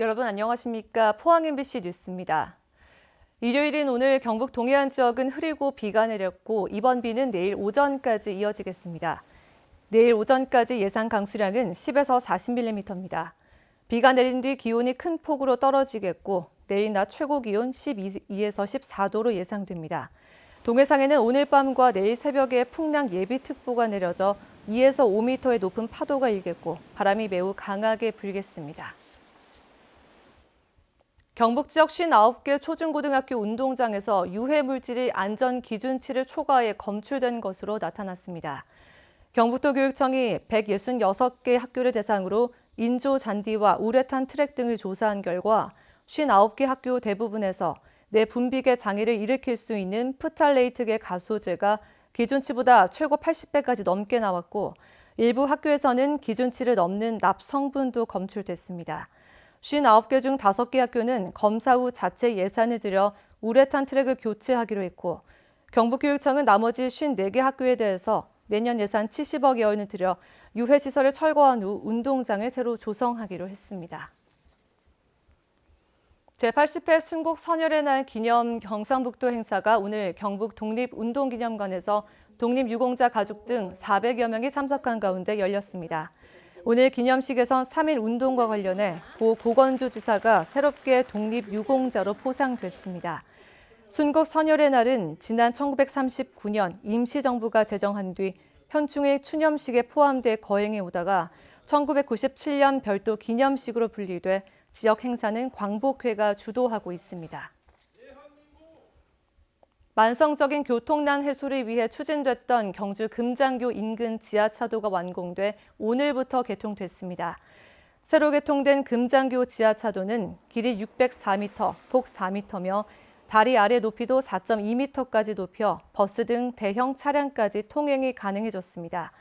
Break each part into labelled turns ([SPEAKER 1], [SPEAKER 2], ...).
[SPEAKER 1] 여러분 안녕하십니까? 포항 MBC 뉴스입니다. 일요일인 오늘 경북 동해안 지역은 흐리고 비가 내렸고 이번 비는 내일 오전까지 이어지겠습니다. 내일 오전까지 예상 강수량은 10에서 40mm입니다. 비가 내린 뒤 기온이 큰 폭으로 떨어지겠고 내일 낮 최고 기온 12에서 14도로 예상됩니다. 동해상에는 오늘 밤과 내일 새벽에 풍랑 예비특보가 내려져 2에서 5m의 높은 파도가 일겠고 바람이 매우 강하게 불겠습니다. 경북 지역 59개 초중고등학교 운동장에서 유해 물질이 안전 기준치를 초과해 검출된 것으로 나타났습니다. 경북도 교육청이 166개 학교를 대상으로 인조 잔디와 우레탄 트랙 등을 조사한 결과 59개 학교 대부분에서 내 분비계 장애를 일으킬 수 있는 프탈레이트계 가소제가 기준치보다 최고 80배까지 넘게 나왔고 일부 학교에서는 기준치를 넘는 납 성분도 검출됐습니다. 59개 중 5개 학교는 검사 후 자체 예산을 들여 우레탄 트랙을 교체하기로 했고 경북교육청은 나머지 54개 학교에 대해서 내년 예산 70억 여 원을 들여 유해 시설을 철거한 후 운동장을 새로 조성하기로 했습니다. 제80회 순국 선열의 날 기념 경상북도 행사가 오늘 경북 독립운동기념관에서 독립유공자 가족 등 400여 명이 참석한 가운데 열렸습니다. 오늘 기념식에선 3일 운동과 관련해 고 고건주 지사가 새롭게 독립 유공자로 포상됐습니다. 순국 선열의 날은 지난 1939년 임시정부가 제정한 뒤 현충일 추념식에 포함돼 거행해 오다가 1997년 별도 기념식으로 분리돼 지역 행사는 광복회가 주도하고 있습니다. 만성적인 교통난 해소를 위해 추진됐던 경주 금장교 인근 지하차도가 완공돼 오늘부터 개통됐습니다. 새로 개통된 금장교 지하차도는 길이 604m, 폭 4m며 다리 아래 높이도 4.2m까지 높여 버스 등 대형 차량까지 통행이 가능해졌습니다.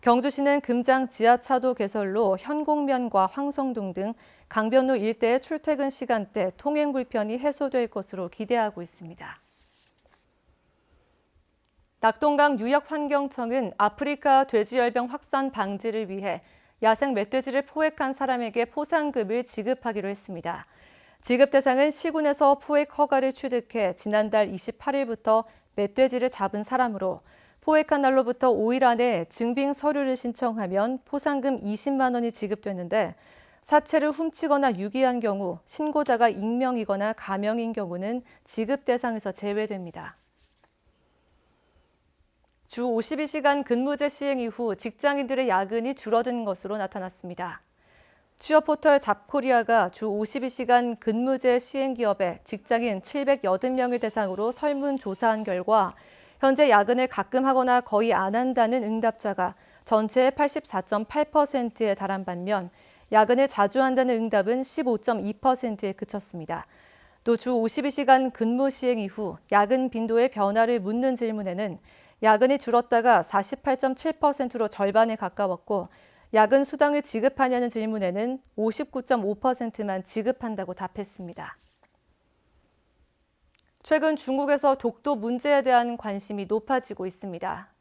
[SPEAKER 1] 경주시는 금장 지하차도 개설로 현곡면과 황성동 등 강변로 일대의 출퇴근 시간대 통행 불편이 해소될 것으로 기대하고 있습니다. 낙동강 유역환경청은 아프리카 돼지열병 확산 방지를 위해 야생 멧돼지를 포획한 사람에게 포상금을 지급하기로 했습니다. 지급 대상은 시군에서 포획 허가를 취득해 지난달 28일부터 멧돼지를 잡은 사람으로 포획한 날로부터 5일 안에 증빙 서류를 신청하면 포상금 20만 원이 지급되는데 사체를 훔치거나 유기한 경우 신고자가 익명이거나 가명인 경우는 지급 대상에서 제외됩니다. 주 52시간 근무제 시행 이후 직장인들의 야근이 줄어든 것으로 나타났습니다. 취업 포털 잡코리아가 주 52시간 근무제 시행 기업에 직장인 780명을 대상으로 설문 조사한 결과 현재 야근을 가끔 하거나 거의 안 한다는 응답자가 전체의 84.8%에 달한 반면 야근을 자주 한다는 응답은 15.2%에 그쳤습니다. 또 주 52시간 근무 시행 이후 야근 빈도의 변화를 묻는 질문에는 야근이 줄었다가 48.7%로 절반에 가까웠고 야근 수당을 지급하냐는 질문에는 59.5%만 지급한다고 답했습니다. 최근 중국에서 독도 문제에 대한 관심이 높아지고 있습니다.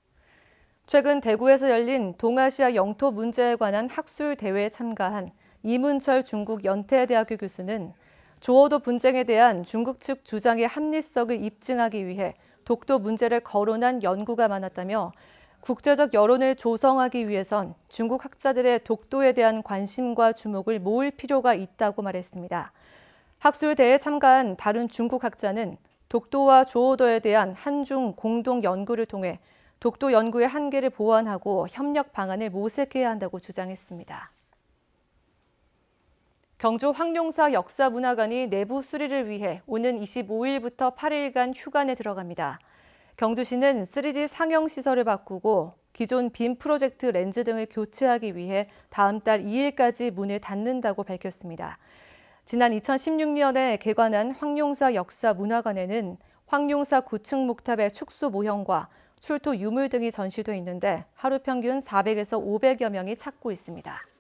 [SPEAKER 1] 최근 대구에서 열린 동아시아 영토 문제에 관한 학술 대회에 참가한 이문철 중국 연태대학교 교수는 조어도 분쟁에 대한 중국 측 주장의 합리성을 입증하기 위해 독도 문제를 거론한 연구가 많았다며 국제적 여론을 조성하기 위해선 중국 학자들의 독도에 대한 관심과 주목을 모을 필요가 있다고 말했습니다. 학술대회에 참가한 다른 중국 학자는 독도와 조호도에 대한 한중 공동 연구를 통해 독도 연구의 한계를 보완하고 협력 방안을 모색해야 한다고 주장했습니다. 경주 황룡사 역사문화관이 내부 수리를 위해 오는 25일부터 8일간 휴관에 들어갑니다. 경주시는 3D 상영 시설을 바꾸고 기존 빔 프로젝트 렌즈 등을 교체하기 위해 다음 달 2일까지 문을 닫는다고 밝혔습니다. 지난 2016년에 개관한 황룡사 역사문화관에는 황룡사 9층 목탑의 축소 모형과 출토 유물 등이 전시돼 있는데 하루 평균 400에서 500여 명이 찾고 있습니다.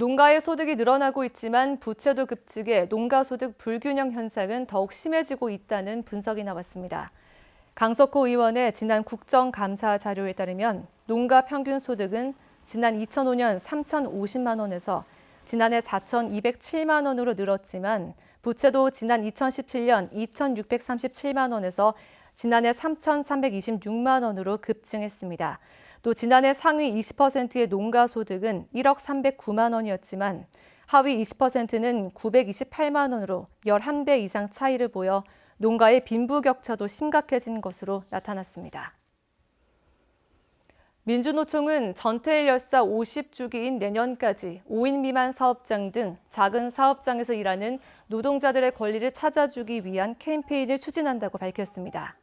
[SPEAKER 1] 농가의 소득이 늘어나고 있지만 부채도 급증해 농가 소득 불균형 현상은 더욱 심해지고 있다는 분석이 나왔습니다. 강석호 의원의 지난 국정감사 자료에 따르면 농가 평균 소득은 지난 2005년 3,050만 원에서 지난해 4,207만 원으로 늘었지만 부채도 지난 2017년 2,637만 원에서 지난해 3,326만 원으로 급증했습니다. 또 지난해 상위 20%의 농가 소득은 1억 309만 원이었지만 하위 20%는 928만 원으로 11배 이상 차이를 보여 농가의 빈부격차도 심각해진 것으로 나타났습니다. 민주노총은 전태일 열사 50주기인 내년까지 5인 미만 사업장 등 작은 사업장에서 일하는 노동자들의 권리를 찾아주기 위한 캠페인을 추진한다고 밝혔습니다.